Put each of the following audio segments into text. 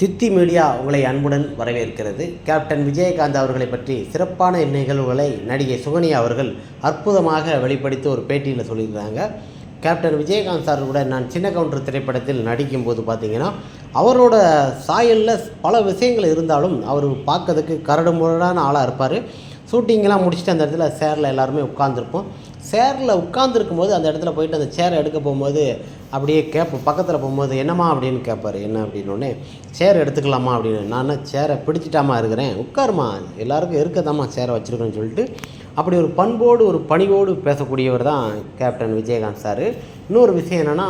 தித்தி media உங்களை அன்புடன் வரவேற்கிறது. கேப்டன் விஜயகாந்த் அவர்களை பற்றி சிறப்பான நிகழ்வுகளை நடிகை சுகன்யா அவர்கள் அற்புதமாக வெளிப்படுத்தி ஒரு பேட்டியில் சொல்லியிருக்காங்க. கேப்டன் விஜயகாந்த் சார் கூட நான் சின்ன கவுண்டர் திரைப்படத்தில் நடிக்கும்போது பார்த்தீங்கன்னா அவரோட சாயலில் பல விஷயங்கள் இருந்தாலும் அவர் பார்க்கறதுக்கு கரடு முரடான ஆளாக இருப்பார் ஷூட்டிங்கெலாம் முடிச்சுட்டு அந்த இடத்துல சேரில் எல்லாருமே உட்காந்துருப்போம் சேரில் உட்காந்துருக்கும் போது அந்த இடத்துல போயிட்டு அந்த சேரை எடுக்க போகும்போது அப்படியே கேட்போம் பக்கத்தில் போகும்போது என்னம்மா? அப்படின்னு கேட்பாரு என்ன? அப்படின்னோடனே சேர் எடுத்துக்கலாமா? அப்படின்னு. நான் சேரை பிடிச்சிட்டாமா இருக்கிறேன்? உட்காருமா எல்லாருக்கும் இருக்கதாம்மா சேரை வச்சுருக்கேன்னு சொல்லிட்டு அப்படி ஒரு பண்போடு ஒரு பணிவோடு பேசக்கூடியவர் தான் கேப்டன் விஜயகாந்த் சார். இன்னொரு விஷயம் என்னென்னா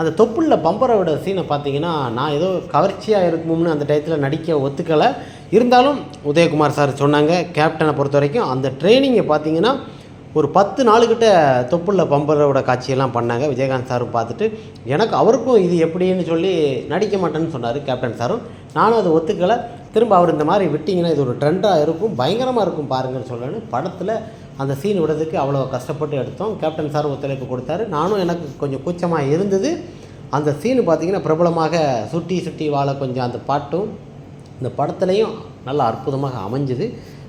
அந்த தொப்புளில் பம்பரை விட சீனை பார்த்தீங்கன்னா நான் ஏதோ கவர்ச்சியாக இருக்கும்னு அந்த டயத்தில் நடிக்க ஒத்துக்கலை. இருந்தாலும் உதயகுமார் சார் சொன்னாங்க கேப்டனை பொறுத்த வரைக்கும் அந்த ட்ரைனிங்கை பார்த்தீங்கன்னா ஒரு பத்து நாளுக்கிட்ட தொப்புளில் பம்பரோட காட்சியெல்லாம் பண்ணாங்க. விஜயகாந்த் சாரும் பார்த்துட்டு எனக்கு அவருக்கும் இது எப்படின்னு சொல்லி நடிக்க மாட்டேன்னு சொன்னார் கேப்டன் சாரும். நானும் அதை ஒத்துக்கலை. திரும்ப அவர் இந்த மாதிரி விட்டிங்கன்னா இது ஒரு ட்ரெண்டாக இருக்கும். பயங்கரமாக இருக்கும் பாருங்கன்னு சொல்லணும்னு படத்தில் அந்த சீன் விடுறதுக்கு அவ்வளோ கஷ்டப்பட்டு எடுத்தோம். கேப்டன் சார் ஒத்துழைப்பு கொடுத்தாரு. நானும் எனக்கு கொஞ்சம் கூச்சமாக இருந்தது. அந்த சீனு பார்த்தீங்கன்னா பிரபலமாக சுட்டி சுட்டி வாழ கொஞ்சம் அந்த பாட்டும் இந்த படத்துலையும் நல்லா அற்புதமாக அமைஞ்சுது.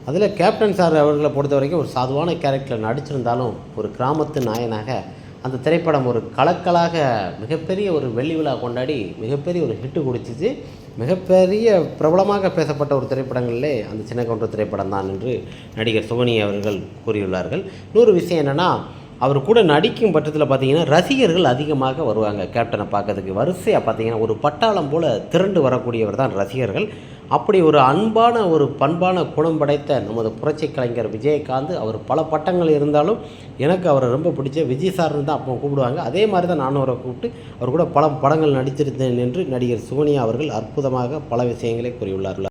அதில் கேப்டன் சார் அவர்களை பொறுத்த வரைக்கும் ஒரு சாதுவான கேரக்டரில் நடிச்சிருந்தாலும் ஒரு கிராமத்து நாயனாக அந்த திரைப்படம் ஒரு கலக்கலாக மிகப்பெரிய ஒரு வெள்ளி விழா கொண்டாடி மிகப்பெரிய ஒரு ஹிட்டு கொடுத்துச்சு மிகப்பெரிய பிரபலமாக பேசப்பட்ட ஒரு திரைப்படங்களிலே அந்த சின்ன கவுண்டர் திரைப்படம் தான் என்று நடிகர் சுவனி அவர்கள் கூறியுள்ளார்கள். இன்னொரு விஷயம் என்னென்னா அவர் கூட நடிக்கும் பட்சத்தில் பார்த்திங்கன்னா ரசிகர்கள் அதிகமாக வருவாங்க கேப்டனை பார்க்கறதுக்கு. வரிசையாக பார்த்தீங்கன்னா ஒரு பட்டாளம் போல் திரண்டு வரக்கூடியவர் தான் ரசிகர்கள். அப்படி ஒரு அன்பான ஒரு பண்பான குணம் படைத்த நமது புரட்சி கலைஞர் விஜயகாந்த் அவர் பல பட்டங்கள் இருந்தாலும் எனக்கு அவரை ரொம்ப பிடிச்ச விஜய் சார்னு தான் அப்போ கூப்பிடுவாங்க. அதே மாதிரி தான் நானும் அவரை கூப்பிட்டு அவர் கூட பல படங்கள் நடித்திருந்தேன் என்று நடிகர் சுவனியா அவர்கள் அற்புதமாக பல விஷயங்களை கூறியுள்ளார்கள்.